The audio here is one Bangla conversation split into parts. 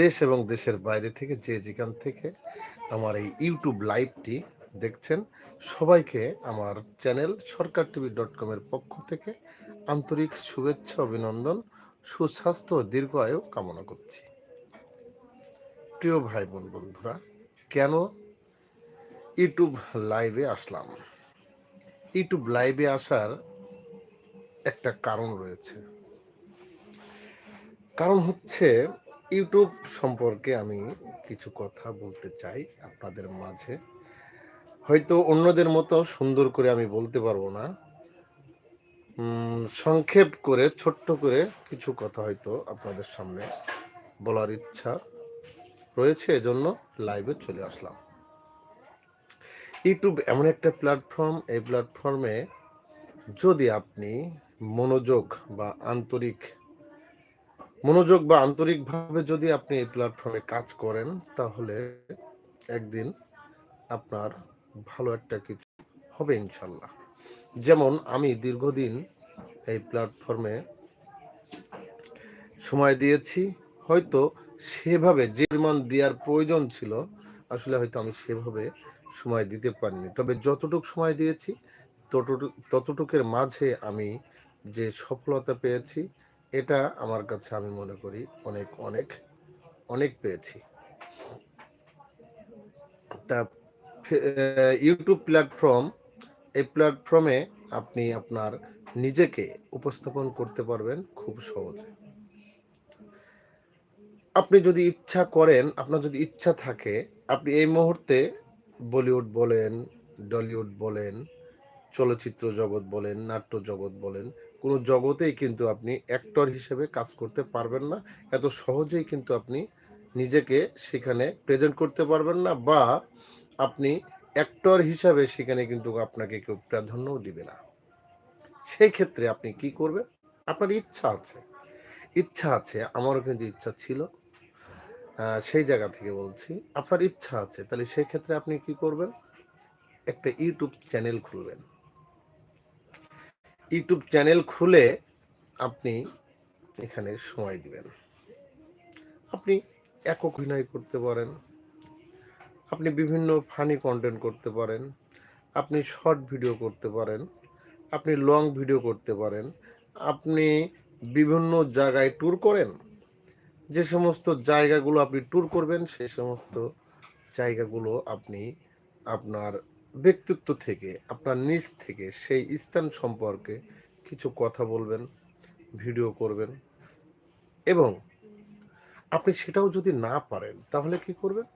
দেশ এবং দেশের বাইরে থেকে যে যেখান থেকে আমার এই ইউটিউব লাইভটি দেখছেন, সবাইকে আমার চ্যানেল সরকার টিভি ডট কমের পক্ষ থেকে আন্তরিক শুভেচ্ছা, অভিনন্দন, সুস্বাস্থ্য ও দীর্ঘ আয়ু কামনা করছি। প্রিয় ভাই বোন বন্ধুরা, কেন ইউটিউব লাইভে আসলাম? ইউটিউব লাইভে আসার একটা কারণ রয়েছে। কারণ হচ্ছে ইউটিউব সম্পর্কে আমি কিছু কথা বলতে চাই আপনাদের মাঝে। হয়তো অন্যদের মতো সুন্দর করে আমি বলতে পারব না। সংক্ষেপ করে, ছোট্ট করে কিছু কথা হয়তো আপনাদের সামনে বলার ইচ্ছা রয়েছে, এজন্য লাইভে চলে আসলাম। ইউটিউব এমন একটা প্ল্যাটফর্ম এই প্ল্যাটফর্মে যদি আপনি মনোযোগ বা আন্তরিক মনোযোগ বা আন্তরিকভাবে যদি আপনি এই প্ল্যাটফর্মে কাজ করেন, তাহলে একদিন আপনার ভালো একটা কিছু হবে ইনশাল্লাহ। যেমন আমি দীর্ঘদিন এই প্ল্যাটফর্মে সময় দিয়েছি, হয়তো সেভাবে যে পরিমাণ দেওয়ার প্রয়োজন ছিল, আসলে হয়তো আমি সেভাবে সময় দিতে পারিনি। তবে যতটুকু সময় দিয়েছি, ততটুক, ততটুকের মাঝে আমি যে সফলতা পেয়েছি এটা আমার কাছে আমি মনে করি অনেক অনেক অনেক পেয়েছি। তা ইউটিউব প্ল্যাটফর্ম এই প্ল্যাটফর্মে আপনি আপনার নিজেকে উপস্থাপন করতে পারবেন খুব সহজে। আপনি যদি ইচ্ছা করেন, আপনার যদি ইচ্ছা থাকে, আপনি এই মুহূর্তে বলিউড বলেন, ডলিউড বলেন, চলচ্চিত্র জগৎ বলেন, নাট্য জগৎ বলেন কোনো জগতেই কিন্তু আপনি অ্যাক্টর হিসেবে কাজ করতে পারবেন না। এত সহজেই কিন্তু আপনি নিজেকে সেখানে প্রেজেন্ট করতে পারবেন না বা আপনি অ্যাক্টর হিসাবে সেখানে কিন্তু আপনাকে কেউ প্রাধান্যও দিবে না। সেই ক্ষেত্রে আপনি কি করবেন? আপনার ইচ্ছা আছে। ইচ্ছা আছে, আমারও কিন্তু ইচ্ছা ছিল। সেই জায়গা থেকে বলছি, আপনার ইচ্ছা আছে, তাহলে সেই ক্ষেত্রে আপনি কি করবেন? একটা ইউটিউব চ্যানেল খুলবেন। ইউটিউব চ্যানেল খুলে আপনি এখানে সময় দিবেন। আপনি একক অভিনয় করতে পারেন। আপনি বিভিন্ন ফানি কন্টেন্ট করতে পারেন। আপনি শর্ট ভিডিও করতে পারেন। আপনি লং ভিডিও করতে পারেন। আপনি বিভিন্ন জায়গায় ট্যুর করেন। যে সমস্ত জায়গাগুলো আপনি ট্যুর করবেন সেই সমস্ত জায়গাগুলো আপনি আপনার ব্যক্তিত্ব থেকে, আপনার নিজ থেকে সেই স্থান সম্পর্কে কিছু কথা বলবেন, ভিডিও করবেন এবং আপনি সেটাও যদি না পারেন, তাহলে কি করবেন?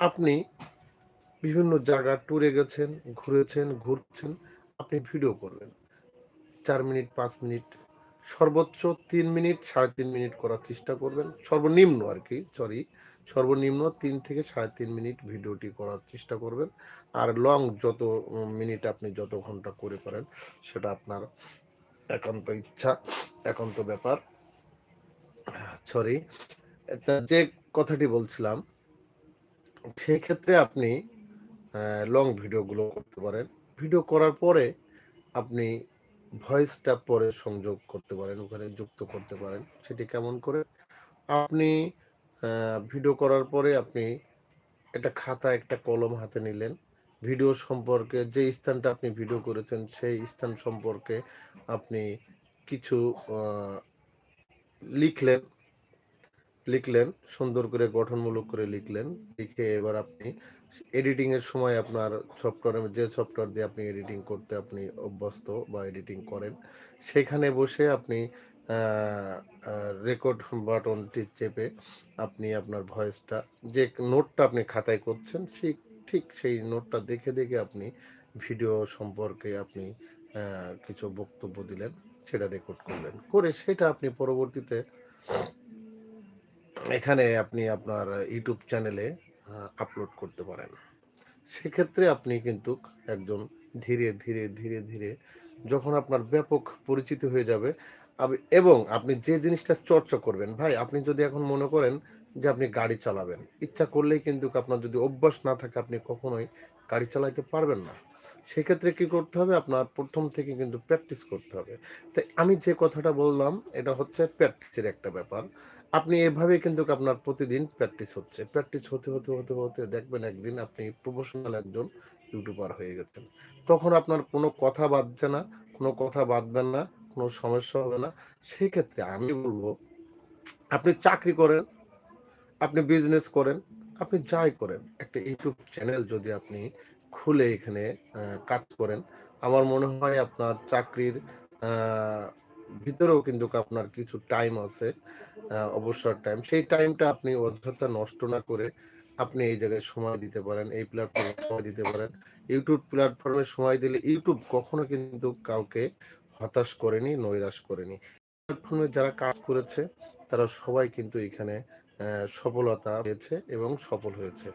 আপনি বিভিন্ন জায়গা ট্যুরে গেছেন, ঘুরেছেন, ঘুরছেন, আপনি ভিডিও করবেন। চার মিনিট, পাঁচ মিনিট সর্বোচ্চ তিন মিনিট, সাড়ে তিন মিনিট করার চেষ্টা করবেন। সর্বনিম্ন আর কি সরি সর্বনিম্ন তিন থেকে সাড়ে তিন মিনিট ভিডিওটি করার চেষ্টা করবেন। আর লং যত মিনিট আপনি যত ঘণ্টা করে পারেন, সেটা আপনার একান্ত ইচ্ছা, একান্ত ব্যাপার। সরি যে কথাটি বলছিলাম, সেক্ষেত্রে আপনি লং ভিডিওগুলো করতে পারেন। ভিডিও করার পরে আপনি ভয়েসটা পরে সংযোগ করতে পারেন, ওখানে যুক্ত করতে পারেন। সেটি কেমন করে? আপনি ভিডিও করার পরে আপনি একটা খাতা, একটা কলম হাতে নিলেন। ভিডিও সম্পর্কে যে স্থানটা আপনি ভিডিও করেছেন, সেই স্থান সম্পর্কে আপনি কিছু লিখলেন। লিখলেন, সুন্দর করে গঠনমূলক করে লিখলেন। লিখে এবার আপনি এডিটিং এর সময় আপনার সফটওয়্যার যে সফটওয়্যার দিয়ে আপনি এডিটিং করতে আপনি অভ্যস্ত বা এডিটিং করেন, সেখানে বসে আপনি রেকর্ড বাটনটি চেপে আপনি আপনার ভয়েসটা যে নোটটা আপনি খাতায় করছেন, সেই, ঠিক সেই নোটটা দেখে দেখে আপনি ভিডিও সম্পর্কে আপনি কিছু বক্তব্য দিলেন, সেটা রেকর্ড করলেন। করে সেটা আপনি পরবর্তীতে এখানে আপনি আপনার ইউটিউব চ্যানেলে আপলোড করতে পারেন। সেক্ষেত্রে আপনি কিন্তু একজন ধীরে ধীরে ধীরে ধীরে যখন আপনার ব্যাপক পরিচিতি হয়ে যাবে এবং আপনি যে জিনিসটা চর্চা করবেন, ভাই, আপনি যদি এখন মনে করেন যে আপনি গাড়ি চালাবেন, ইচ্ছা করলেই কিন্তু আপনার যদি অভ্যাস না থাকে, আপনি কখনোই গাড়ি চালাইতে পারবেন না। সেক্ষেত্রে কি করতে হবে? আপনার প্রথম থেকে কিন্তু প্র্যাকটিস করতে হবে। তাই আমি যে কথাটা বললাম, এটা হচ্ছে প্র্যাকটিসের একটা ব্যাপার। আপনি এভাবে কিন্তু আপনার প্রতিদিন প্র্যাকটিস হচ্ছে। প্র্যাকটিস হতে হতে হতে হতে দেখবেন একদিন আপনি প্রফেশনাল একজন ইউটিউবার হয়ে গেছেন। তখন আপনার কোনো কথা বাদছে না, কোনো কথা বাদবেন না, কোনো সমস্যা হবে না। সেই ক্ষেত্রে আমি বলব, আপনি চাকরি করেন, আপনি বিজনেস করেন, আপনি যাই করেন, একটা ইউটিউব চ্যানেল যদি আপনি খুলে এখানে কাজ করেন, আমার মনে হয় আপনার চাকরির ভিতরেও কিন্তু আপনার কিছু টাইম আছে অবসর টাইম সেই টাইমটা আপনি অযথা নষ্ট না করে আপনি এই জায়গায় সময় দিতে পারেন, এই প্ল্যাটফর্মে সময় দিতে পারেন। ইউটিউব প্ল্যাটফর্মে সময় দিলে ইউটিউব কখনো কিন্তু কাউকে হতাশ করেনি, নৈরাশ করেনি। প্ল্যাটফর্মে যারা কাজ করেছে, তারা সবাই কিন্তু এখানে সফলতা পেয়েছে এবং সফল হয়েছে।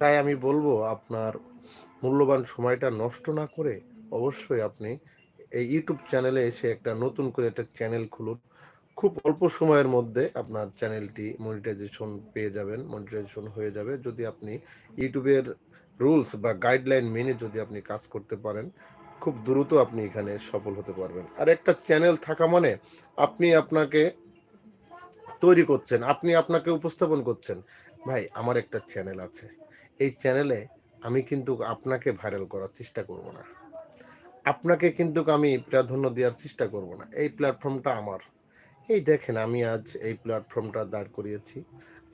তাই আমি বলব, আপনার মূল্যবান সময়টা নষ্ট না করে অবশ্যই আপনি এই ইউটিউব চ্যানেলে এসে একটা নতুন করে একটা চ্যানেল খুলুন। খুব অল্প সময়ের মধ্যে আপনার চ্যানেলটি মনিটাইজেশন পেয়ে যাবেন মনিটাইজেশন হয়ে যাবে। যদি আপনি ইউটিউবের রুলস বা গাইডলাইন মেনে যদি আপনি কাজ করতে পারেন, খুব দ্রুত আপনি এখানে সফল হতে পারবেন। আর একটা চ্যানেল থাকা মানে আপনি আপনাকে তৈরি করছেন, আপনি আপনাকে উপস্থাপন করছেন। ভাই, আমার একটা চ্যানেল আছে। এই চ্যানেলে আমি কিন্তু আপনাকে ভাইরাল করার চেষ্টা করব না। আপনাকে কিন্তু আমি প্রাধান্য দেওয়ার চেষ্টা করব না। এই প্ল্যাটফর্মটা আমার। এই দেখেন, আমি আজ এই প্ল্যাটফর্মটা দাঁড় করিয়েছি।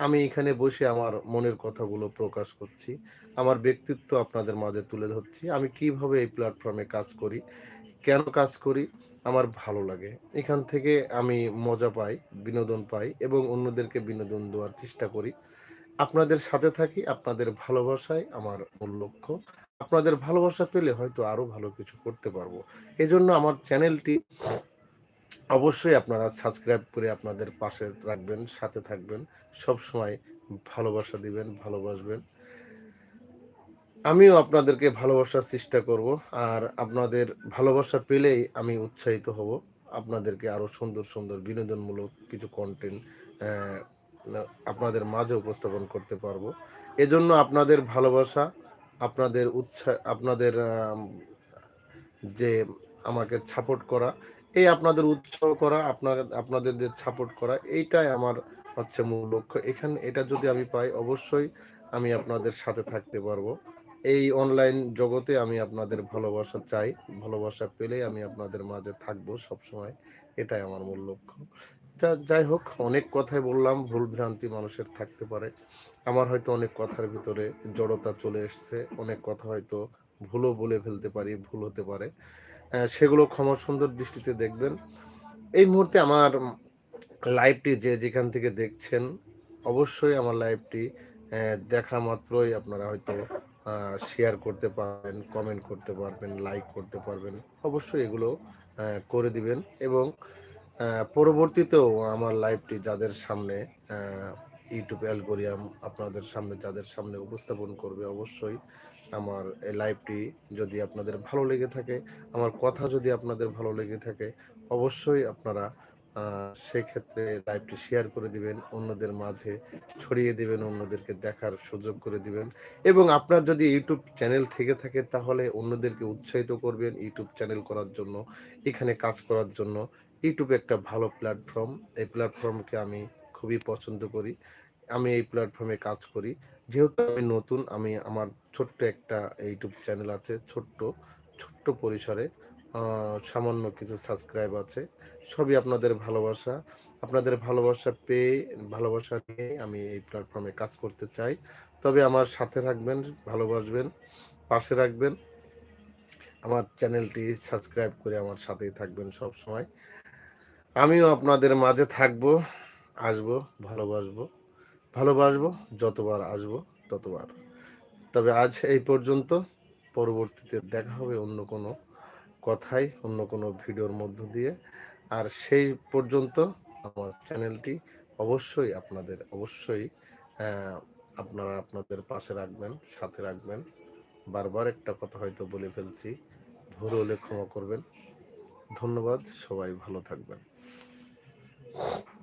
আমি এখানে বসে আমার মনের কথাগুলো প্রকাশ করছি। আমার ব্যক্তিত্ব আপনাদের মাঝে তুলে ধরছি। আমি কীভাবে এই প্ল্যাটফর্মে কাজ করি, কেন কাজ করি, আমার ভালো লাগে। এখান থেকে আমি মজা পাই, বিনোদন পাই এবং অন্যদেরকে বিনোদন দেওয়ার চেষ্টা করি। আপনাদের সাথে থাকি, আপনাদের ভালোবাসায় আমার মূল লক্ষ্য। আপনাদের ভালোবাসা পেলে হয়তো আরও ভালো কিছু করতে পারব। এজন্য আমার চ্যানেলটি অবশ্যই আপনারা সাবস্ক্রাইব করে আপনাদের পাশে রাখবেন, সাথে থাকবেন, সব সময় ভালোবাসা দিবেন, ভালোবাসবেন। আমিও আপনাদেরকে ভালোবাসার চেষ্টা করব আর আপনাদের ভালোবাসা পেলেই আমি উৎসাহিত হব। আপনাদেরকে আরও সুন্দর সুন্দর বিনোদনমূলক কিছু কন্টেন্ট আপনাদের মাঝে উপস্থাপন করতে পারব। এজন্য আপনাদের ভালোবাসা আপনাদের উৎসাহ আপনাদের যে আমাকে সাপোর্ট করা, এই আপনাদের উৎসাহ করা, আপনার, আপনাদের যে সাপোর্ট করা, এইটাই আমার হচ্ছে মূল লক্ষ্য। এখানে, এটা যদি আমি পাই, অবশ্যই আমি আপনাদের সাথে থাকতে পারব। এই অনলাইন জগতে আমি আপনাদের ভালোবাসা চাই, ভালোবাসা পেলেই আমি আপনাদের মাঝে থাকব সবসময়। এটাই আমার মূল লক্ষ্য। তা যাই হোক, অনেক কথাই বললাম, ভুল ভ্রান্তি মানুষের থাকতে পারে। আমার হয়তো অনেক কথার ভিতরে জড়তা চলে এসছে, অনেক কথা হয়তো ভুলও বলে ফেলতে পারি, ভুল হতে পারে। সেগুলো ক্ষমা সুন্দর দৃষ্টিতে দেখবেন। এই মুহূর্তে আমার লাইভটি যে যেখান থেকে দেখছেন, অবশ্যই আমার লাইভটি দেখা মাত্রই আপনারা হয়তো শেয়ার করতে পারবেন কমেন্ট করতে পারবেন লাইক করতে পারবেন। অবশ্যই এগুলো করে দিবেন এবং পরবর্তীতেও আমার লাইভটি যাদের সামনে ইউটিউব অ্যালগোরিয়াম আপনাদের সামনে, যাদের সামনে উপস্থাপন করবে অবশ্যই আমার এই লাইভটি যদি আপনাদের ভালো লেগে থাকে, আমার কথা যদি আপনাদের ভালো লেগে থাকে, অবশ্যই আপনারা সেক্ষেত্রে লাইভটি শেয়ার করে দিবেন, অন্যদের মাঝে ছড়িয়ে দিবেন, অন্যদেরকে দেখার সুযোগ করে দিবেন এবং আপনার যদি ইউটিউব চ্যানেল থেকে থাকে, তাহলে অন্যদেরকে উৎসাহিত করবেন ইউটিউব চ্যানেল করার জন্য, এখানে কাজ করার জন্য। ইউটিউব একটা ভালো প্ল্যাটফর্ম এই প্ল্যাটফর্মকে আমি খুবই পছন্দ করি। আমি এই প্ল্যাটফর্মে কাজ করি। যেহেতু আমি নতুন, আমি আমার ছোট্ট একটা ইউটিউব চ্যানেল আছে, ছোট্ট ছোট্ট পরিসরে সামান্য কিছু সাবস্ক্রাইব আছে। সবই আপনাদের ভালোবাসা। আপনাদের ভালোবাসা পেয়ে, ভালোবাসা নিয়ে আমি এই প্ল্যাটফর্মে কাজ করতে চাই। তবে আমার সাথে রাখবেন ভালোবাসবেন, পাশে রাখবেন। আমার চ্যানেলটি সাবস্ক্রাইব করে আমার সাথেই থাকবেন সব সময় আমিও আপনাদের মাঝে থাকব, আসব, ভালোবাসবো ভালোবাসবো, যতবার আসব, ততবার। তবে আজ এই পর্যন্ত, পরবর্তীতে দেখা হবে অন্য কোনো কথাই অন্য কোনো ভিডিওর মধ্য দিয়ে। আর সেই পর্যন্ত আমার চ্যানেলটি অবশ্যই আপনাদের, অবশ্যই আপনারা আপনাদের পাশে রাখবেন, সাথে রাখবেন। বারবার একটা কথা হয়তো বলে ফেলছি, ভুল হলে ক্ষমা করবেন। ধন্যবাদ, সবাই ভালো থাকবেন। Thank you.